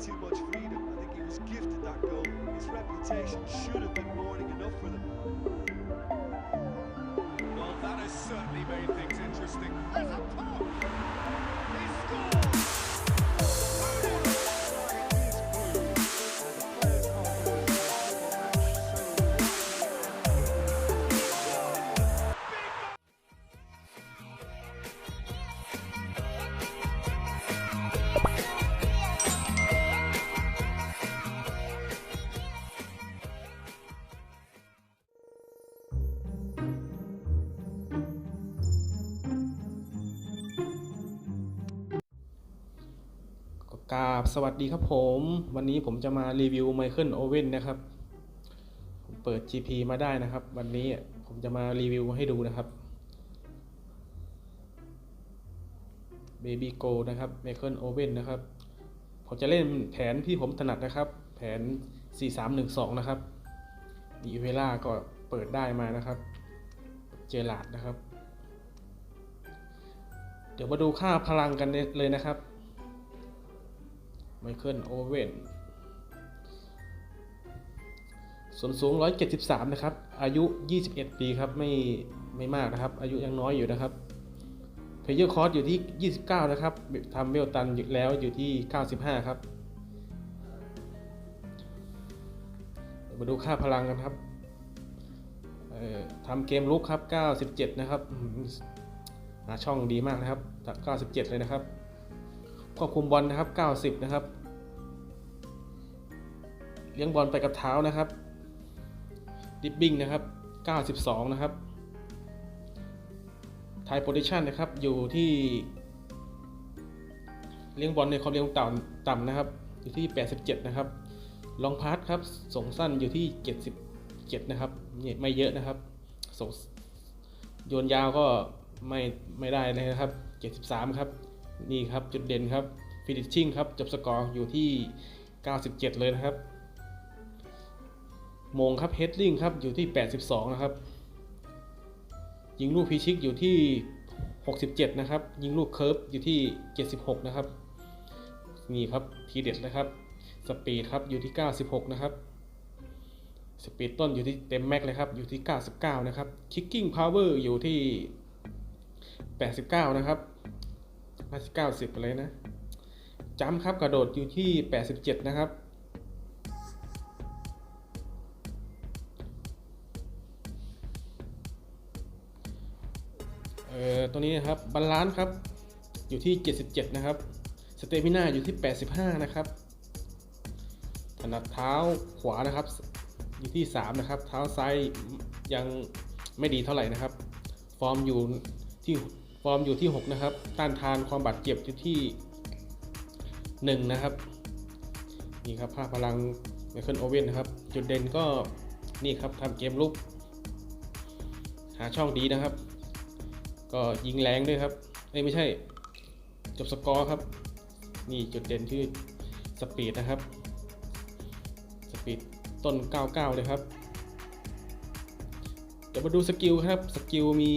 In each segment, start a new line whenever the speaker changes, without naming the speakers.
too much freedom. I think he was gifted that goal. His reputation should have been warning enough for them.
Well, that has certainly made things interesting. There's a pop! He scores!
กาบสวัสดีครับผม วันนี้ผมจะมารีวิวไมเคิลโอเว่นนะครับ ผมเปิด GP มาได้นะครับ วันนี้ผมจะมารีวิวให้ดูนะครับ Baby Go นะครับไมเคิลโอเว่นนะครับ ผมจะเล่นแผนที่ผมถนัดนะครับ แผน 4312 นะครับดีเวล่าก็เปิดได้มานะครับ เจอหลาดนะครับ เดี๋ยวมาดูค่าพลังกันเลยนะครับ ไมเคิลโอเว่นส่วนสูง 173 นะครับ อายุ 21 ปีครับ ไม่ ไม่มากนะครับ อายุยังน้อยอยู่นะครับ เพย์เยอร์คอร์สอยู่ที่ 29 นะครับ ทำเวลตันแล้วอยู่ที่ 95 ครับ มาดูค่าพลังกันครับทำเกมลุกครับ 97 นะครับ หาช่องดีมากนะครับ 97 เลยนะครับ ควบคุมบอลนะครับ 90 นะครับ เลี้ยงบอลไปกับเท้านะครับ ดิบบิ้งนะครับ 92 นะครับไทยโพซิชันนะครับ อยู่ที่ เลี้ยงบอลในความเร็วต่ำต่ำนะครับ อยู่ที่ 87 นะครับ ลองพาสครับ ส่งสั้นอยู่ที่ 77 นะครับเนี่ยไม่เยอะนะครับ ส่งโยนยาวก็ไม่ไม่ได้นะครับ 73 ครับ นี่ครับจุดเด่นครับฟินิชชิ่งครับจบสกอร์อยู่ที่ 97 เลยนะครับ มงครับเฮดลิงครับอยู่ที่ 82 นะครับ ยิงลูกพีชิกอยู่ที่ 67 นะครับ ยิงลูกเคิร์ฟอยู่ที่ 76 นะครับ นี่ครับทีเด็ดนะครับ สปีดครับอยู่ที่ 96 นะครับ สปีดต้นอยู่ที่เต็มแม็กเลยครับอยู่ที่ 99 นะครับ คิกกิ้งพาวเวอร์อยู่ที่ 89 นะครับ ห้าสิบเก้าสิบอะไรนะจัมครับกระโดดอยู่ที่87นะครับเอ่อตัวนี้นะครับบาลานซ์ครับอยู่ที่ 77 นะครับ สเตมิน่าอยู่ที่ 85 นะครับ ถนัดเท้าขวานะครับ อยู่ที่ 3 นะครับ เท้าซ้ายยังไม่ดีเท่าไหร่นะครับ ฟอร์มอยู่ที่ ฟอร์มอยู่ที่ 6 นะครับ ต้านทานความบาดเจ็บอยู่ที่ 1 นะครับ นี่ครับภาพพลังไมเคิลโอเว่นนะครับ จุดเด่นก็นี่ครับทำเกมลุก หาช่องดีนะครับ ก็ยิงแรงด้วยครับเอ้ยไม่ใช่ จบสกอร์ครับ นี่จุดเด่นที่สปีดนะครับ สปีดต้น 99 เลยครับ เดี๋ยวมาดูสกิลครับ สกิลมี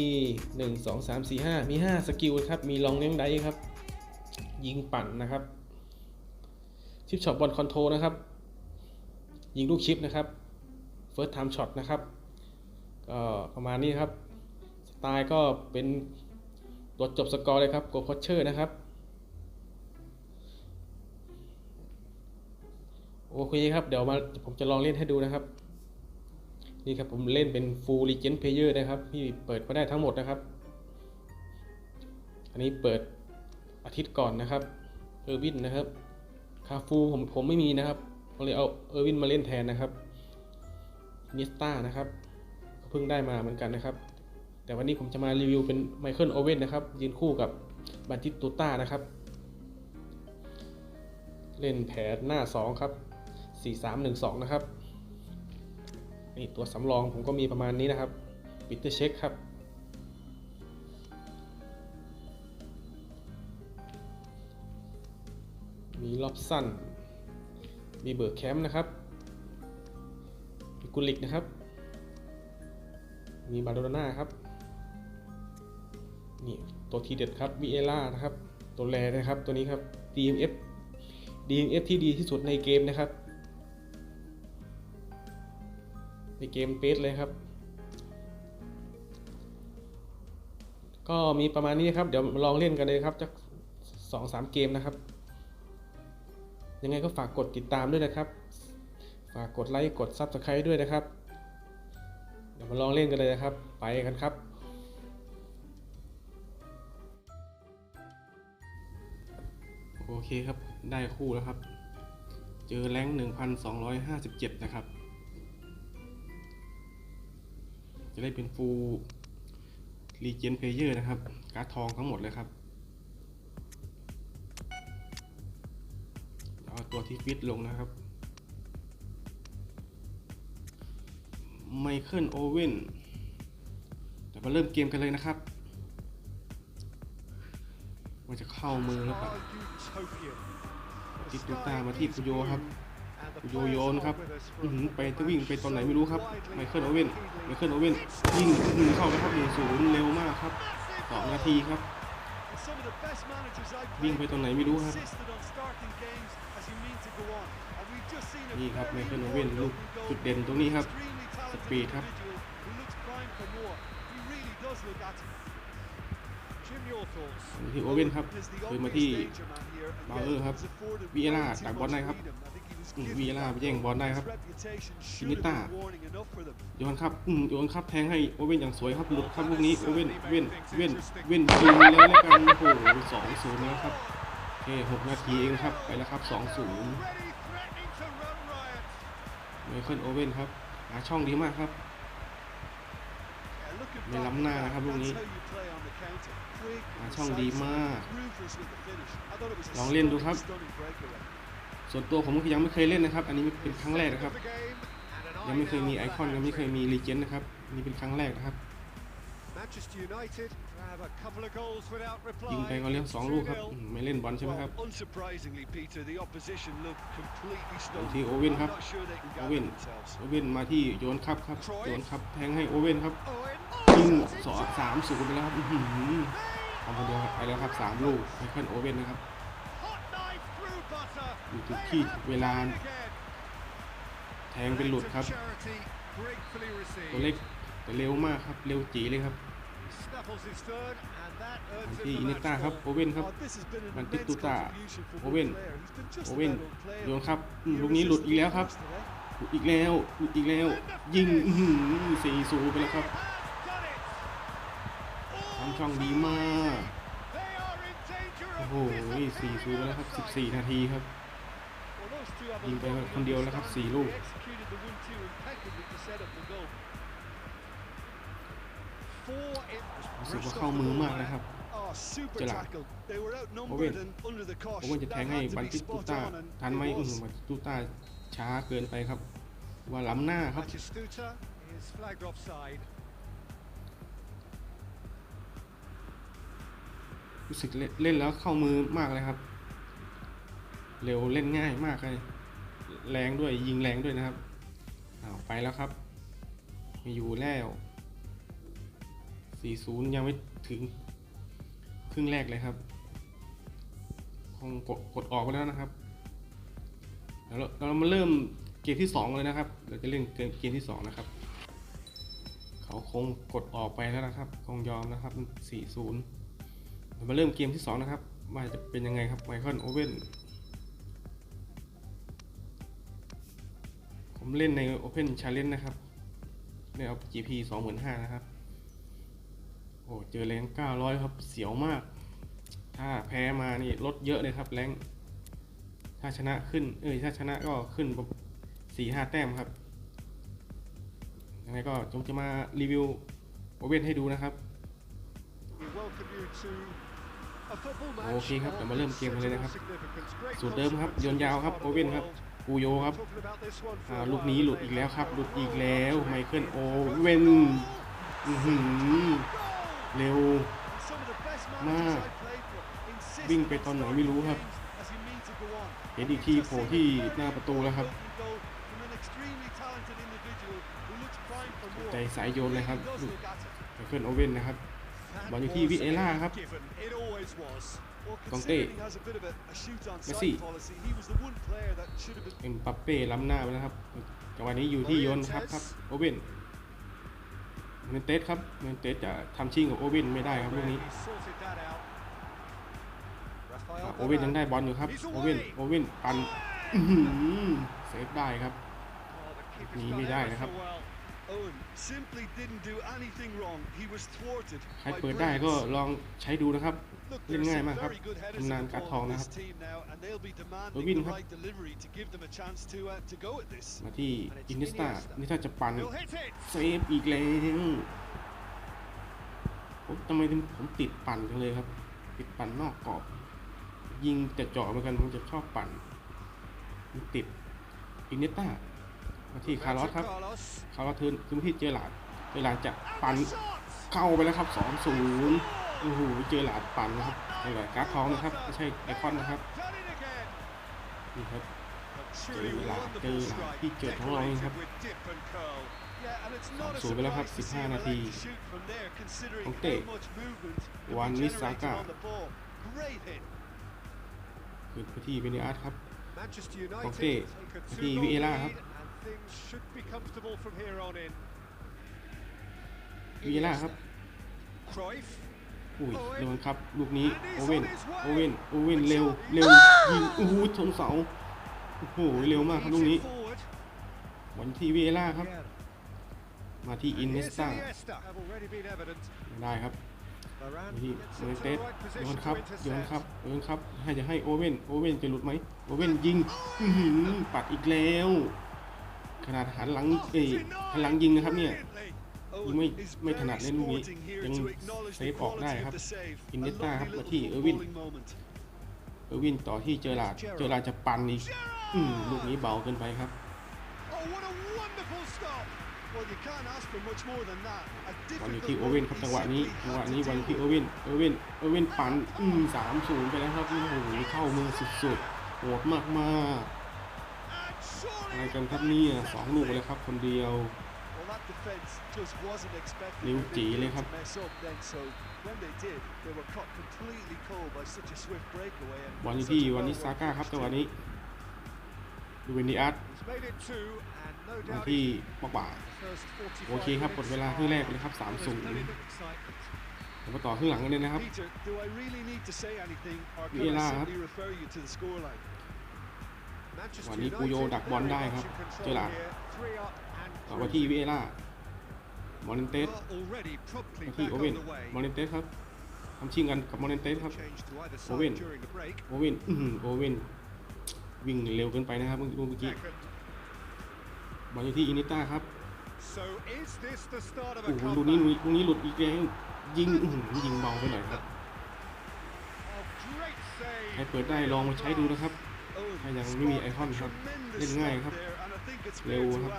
1 2 3 4 5 มี 5 สกิลครับ มีลองเลี้ยงได้ครับ ยิงปั่นนะครับ ชิปช็อตบอลคอนโทรนะครับ ยิงลูกชิปนะครับ เฟิร์สไทม์ช็อตนะครับ ก็ประมาณนี้ครับ สไตล์ก็เป็นตัวจบสกอร์เลยครับ โกพอเชอร์นะครับ โอเคครับ เดี๋ยวมาผมจะลองเล่นให้ดูนะครับ นี่ครับผมเล่นเป็น Full Legend Player นะครับที่เปิดมาได้ทั้งหมดนะครับ อันนี้เปิดอาทิตย์ก่อนนะครับเออร์วินนะครับคาฟูผมผมไม่มีนะครับก็เลยเอาเออร์วินมาเล่นแทนนะครับนิสตานะครับเพิ่งได้มาเหมือนกันนะครับ แต่วันนี้ผมจะมารีวิวเป็นไมเคิลโอเว่นนะครับยืนคู่กับบันทิตตูต้านะครับ เล่นแผนหน้า 2 ครับ 4312 นะครับ นี่ตัวสำรองผมก็มีประมาณนี้นะครับปิดเตอร์เช็คครับ มีล็อบสันมีเบิร์กแคมป์นะครับ มีกุลิกนะครับ มีบาโดนาครับ นี่ตัวทีเด็ดครับมีเอล่านะครับ ตัวแรนะครับตัวนี้ครับ DMF DNF ที่ดีที่สุดในเกมนะครับ เกมเปสเลยครับ ก็มีประมาณนี้ครับ เดี๋ยวมาลองเล่นกันเลยครับจักสองสามเกมนะครับ ยังไงก็ฝากกดติดตามด้วยนะครับ ฝากกดไลค์กด Subscribe ด้วยนะครับ เดี๋ยวมาลองเล่นกันเลยนะครับ ไปกันครับโอเคครับ ได้คู่แล้วครับ เจอแรง1,257 นะครับ จะได้เป็นฟูลรีเจนเพเยอร์นะครับ การ์ดทองทั้งหมดเลยครับเอาตัวที่ฟิตลงนะครับไมเคิลโอเว่นเดี๋ยวมาเริ่มเกมกันเลยนะครับ ว่าจะเข้ามือหรือเปล่า
Utopian.
ติดตูตามาที่ปุโยครับปุ โยโยนครับไปจะวิ่งไปตอนไหนไม่รู้ครับไมเคิลโอเว่นไมเคิลโอเว่นยิงเข้าไปครับหนึ่งศูนย์เร็วมากครับสองนาทีครับ วิ่งไปตอนไหนไม่รู้ครับนี่ครับไมเคิลโอเว่นลูกจุดเด่นตรงนี้ครับสปีดครับที่โอเว่นครับคืนมาที่บาเออร์ครับวีเอล่าดักบอลได้ครับ วีล่าไปแย่งบอลได้ครับชินิต้าโยนครับโยนครับแทงให้โอเว่นอย่างสวยครับหลุดครับลูกนี้โอเว่นเว่นเว่นเว่นยิงเลยแล้วกันโอ้โหสองศูนย์นะครับเฮ้หกนาทีเองครับไปแล้วครับสองศูนย์ไมเคิลโอเว่นครับหาช่องดีมากครับไม่ล้ำหน้านะครับลูกนี้หาช่องดีมาก ลองเล่นดูครับ ส่วนตัวผมก็ยังไม่เคยเล่นนะครับ อันนี้เป็นครั้งแรกนะครับ
Of the game, and an
ยังไม่เคยมี
eye
ไอ
now
คอน
for
ยังไม่เคย
hat-trick.
มีรีเจนนะครับนี่เป็นครั้งแรกนะครับ
Manchester United have a couple of goals without reply.
ยิงไปก็เลี้ยงสองลูกครับ
2-0.
อืมไม่เล่นบอลใช่ไหมครับ
Well, unsurprisingly, Peter, the opposition looked completely
บาง
stunned.
ทีโอเว่นครับ
I'm not sure they can
โอ
gather
เว่น
themselves.
โอเว่นมาที่โยนครับครับโยนครับแทงให้โอเว่นครับ
Owen.
ยิงสองสามศูนย์ไปแล้วครับอื้อหือทำคนเดียวครับไปแล้วครับสามลูกไมเคิลโอเว่นนะครับ อยู่ถูกที่เวลา
Again.
แทงเป็นหลุดครับ
Charity gratefully received.
ตัวเล็กแต่เร็วมากครับ เร็วจีเลยครับ
Snuffles his third, and that
มา
earns
ที่
him
อิ
the
นิ
match
ต้าครับ
ball.
โอเว่นครับ
Oh, this has been an
มันติด
immense
ตูต้า
contribution from
โอ
one
เว่น
player. He's been just
โอเว่น
about unplayable.
โยนครับอืมลูกนี้หลุดอีกแล้วครับ
Today.
หลุดอีกแล้วหลุดอีกแล้ว ยิงสี่ศูนย์ไปแล้วครับ
Has done it.
ทำช่องดีมาก โอ้
of
โหสี่ศูนย์ไปแล้วครับ
disappearing
14นาทีครับ
Well, those two have a
ยิงไป
lovely
คนเดียวแล้วครับ
understanding.
สี่ลูก
They executed the 1-2 impeccably to set up the goal.
Four in
รู้สึกว่าเข้ามือมากนะครับ
Oh, super
Chà là-
tackle. They were outnumbered
Owen.
and under the
ผม
cosh.
ว่าจะแทง
That
ให้
had to
บัน
be
ติสตู
spot
ต้า
on, and
ทันไหม
it
อืม
was.
บันติสตูต้าช้าเกินไปครับ ว่าล้ำหน้าครับ รู้สึกเล่นแล้วเข้ามือมากเลยครับ เร็วเล่นง่ายมากเลย แรงด้วยยิงแรงด้วยนะครับอ้าวไปแล้วครับมีอยู่แล้ว 40 ยังไม่ถึงครึ่งแรกเลยครับ คงกดกดออกไปแล้วนะครับเดี๋ยวเราเรามาเริ่มเกมที่ 2 เลยนะครับ เราจะเล่นเกมที่ 2 นะครับ เขาคงกดออกไปแล้วนะครับ คงยอมนะครับ 40 มาเริ่มเกมที่ 2 นะครับว่าจะเป็นยังไงครับไมเคิลโอเว่นผมเล่นใน Open Challenge นะครับเล่นเอา GP 25,000นะครับ โอ้เจอแรง 900 ครับ เสียวมาก ถ้าแพ้มานี่ลดเยอะเลยครับแรงถ้าชนะขึ้น เอ้ยถ้าชนะก็ขึ้นสี่ห้าแต้มครับยังไงก็จงจะมารีวิวโอเว่นให้ดูนะครับ
We welcome you to
โอเคครับเดี๋ยวมาเริ่มเกมกันเลยนะครับ
of significance. Great
สูตรเดิมครับโยนยาวครับโอเว่นครับปูโยครับ
Talking about this one for
อ่า
a
ลูก
while,
นี้หลุด
but
อีก
they
แล้วครับ
have
หลุด
one
อีก
goal.
แล้วไมเคิลโอเว่นอื้อหือเร็ว
And some of the best
Ma.
managers I've played for insist
วิ่ง
on
ไปตอนไหน
starting
ไม่รู้ครับ
games as you mean to go on.
เห็นอีกทีโผล่ที่หน้าประตูแล้วครับ
Open goal from an extremely talented individual who looks primed for more.
ใจสายโยนเลยครับ
He does
ลูก
look at it.
ไมเคิลโอเว่นนะครับ บอลอยู่ที่วิเอล่าครับ
Given. It always was.
Well,
Conte.
considering he has a bit of a, a shoot on
Messi.
sight policy, he was the one player that should have been
เอ็มปัปเป้ล้ำหน้าไปแล้วครับจังหวะนี้อยู่ที่โยนครับครับโอเว่นเมนเตสครับเมนเตสจะทำชิ่งกับโอเว่นไม่ได้ครับลูกนี้
He sorted that out.
อะ
Rafael
โอเว่นยังได้บอลอยู่ครับโอเว่นโอเว่นปันอื้อหือเซฟได้ครับ
Oh, the keeper's
หนี
done
ไม่ได้
ever
นะครับ
so well.
Owen simply didn't do anything wrong. He was thwarted
ใคร
by
เปิดได้ก็
brilliance.
ลองใช้ดูนะครับ
Look,
เล่น
there's
ง่าย
some
มากครับ
very good headers
ตำนาน
in the
การ์ด
ball
ทอง
in
นะครั
this
บ
team now, and they'll be demanding
Robin
the
ครับ
right delivery to give them a chance to uh, to go at this.
มาที่อินเนสตานี่ถ้าจะปัน
He'll hit it.
เซฟอีกแล้วผมทำไมถึงผมติดปั่นจังเลยครับ ติดปั่นนอกกรอบ ยิงแต่เจาะเหมือนกันผมจะชอบปั่นมันติดอินเนสตา มาที่คาร์ลอสครับ
Carlos.
คาร์ลอสเทิร์นคือมาที่เจอหลาดเจอหลาดจะปั่น
And the shots.
เข้าไปแล้วครับ2 0โอ้โหเจอหลาดปั่นนะครับเจอหลาดการ์ดทองนะครับไม่ใช่ไอคอนนะครับ
Done it again.
นี่ครับ
A truly
Chơi là
wonderful
chơi là
strike,
cái chuyện ของเราเองครับ
decorated with dip and curl. Yeah, and it's not a
ศูนย์ไปแล้วครับ
surprise to see
15
him
นาที
elect to shoot from there, considering
ของ
how
เตะ
much movement could
วัน
be
วิสา
generated
ก้า
on the ball. Great hit.
ขึ้นไปที่เบเนอาร์ตครับ
Manchester
Conte.
United take a
Di
2-0
Vieira
lead
ครับ
and things should be comfortable from here on in.
วีล่าครับ
Cruyff.
อุ้ยเร็วครับลูกนี้โอเว่นโอเว่นโอเว่นเร็วเร็วยิงโอ้โหชนเสาโอ้โหเร็วมากครับลูกนี้
Feeds it forward.
บอลที่เวล่าครับ มาที่อิน
And
เน
here's
สตา
Iniesta. Have already been evident.
ได้ครับ
Varane
มาที่
gets
โมเน
into
เต
the
ส
right
โยน
position
ครับ
to
โยนครับ
intercept.
โยนครับให้จะให้โอเว่นโอเว่นจะหลุดไหมโอเว่นยิงอื้อหือปัดอีกแล้ว ขนาดหันหลังเอ้ยหันหลังยิงนะครับเนี่ย
Owen
ยิงไม่
is
ไม่ถ
very
นัดเล่นลูกนี้
sporting here
ยัง
to acknowledge
เซ
the
ฟออกได้
quality
ค
of
รับ
the save.
อิน
A
เนสตาครับ
lovely
มา
little
ที่เออร์วิน
footballing moment.
เออร์วินต่อที่เจอหลาดเจอหลาดจะปั่นอีกอืมลูกนี้เบาเกินไปครับ
Oh, what a wonderful stop.
Well, you can't ask for much more than that. A
บอลอยู่
difficult
ที่โอเว่น
one
ครับ
he
จังหวะนี้
simply
จังหวะ
had
นี้
to
บอล
deal
ที่
with.
โอเว่นโอเว่นโอเว่นปั่นอืมสามศูนย์ไปแล้วครับโอ้โหเข้ามือสุดๆโหดมากมาก
And
ๆ อะไร
surely
กันครับเนี่ยสองลูกเลยครับคนเดียว
Well, that defence just wasn't expecting
นิ้ว
the
จีเลย
midfield
ครับ
to mess up then. So when they did, they were caught completely cold by such a swift breakaway. And
บอลอยู่
such
ที่
a
วันนี้
well
ซาก้า
worked
ครับ
finish
จังหวะ
too.
นี้ดูเวนดิอาร์ต
he's made it two, and no
มา
doubt
ที่
it's
ปอกบ่า
the first 45
โอเคครับหมดเวลาครึ่งแรกเลยครับ
There's
3-0
brilliant excitement.
เดี๋ยวมาต่อครึ่งหลังกันเลยนะครับ
Peter, do I really need to say anything, or can
Vieira
I
ครับ วันนี้ปูโยดักบอลได้ครับ เจอหลาต่อมา
cruising.
ที่เวล่ามอนิเตสมาที่โอเว่นมอนิเตสครับทำชิงกันกับมอนิเตสครับโอเว่นอื้อหือโอเว่นวิ่งเร็วเกินไปนะครับเมื่อกี้บอลอยู่ที่อินิต้าครับโอ้โหลูกนี้ลูกนี้หลุดอีกแล้วยิงยิงเบาไปหน่อยครับใครเปิดได้ลองมาใช้ดูนะครับ ถ้ายังไม่มีไอคอนครับ เล่นง่ายครับ เร็วครับ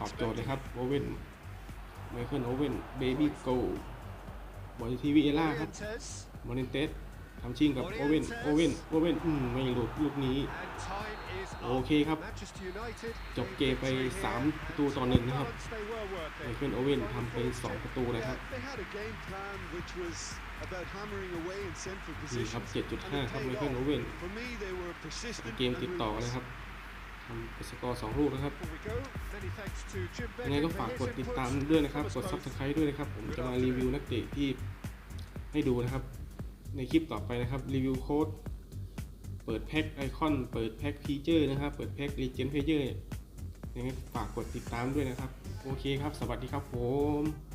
ตอบโจทย์เลยครับโอเว่นไมเคิลโอเว่นเบบี้โกบอลทีวิเอล่าครับมอนิเตสทำชิงกับโอเว่นโอเว่นโอเว่นอืมไม่หลุดลูกนี้ โอเคครับ จบเกมไป 3 ประตูต่อหนึ่งนะครับ
Balance they were
ไม
working.
เคิลโอเว่นทำไป 2 ประตูนะครับ
Yeah, they had a game plan which was about hammering away in central
นี่ครับ
positions.
7.5 ครับ
and
ไม
it
เคิล
paid
โอ
off.
เว่น
For me, they were persistent
เกม
and
ติดต่อกัน
ruthless.
นะครับทำเป็นสกอร์2ลูกนะครับ
Before we go, many thanks to Jim
ยังไง
Begley
ก็
for
ฝาก
his
กดติด
input.
ตามด้วยนะครับ
From
ก
us
ด
both.
subscribe ด้วยนะครับ ผมจะมารีวิวนักเตะที่ให้ดูนะครับ ในคลิปต่อไปนะครับ รีวิวโค้ด เปิดแพ็คไอคอน เปิดแพ็คฟีเจอร์นะครับ เปิดแพ็ครีเจนเพเยอร์ ยังไงฝากกดติดตามด้วยนะครับ โอเคครับ สวัสดีครับผม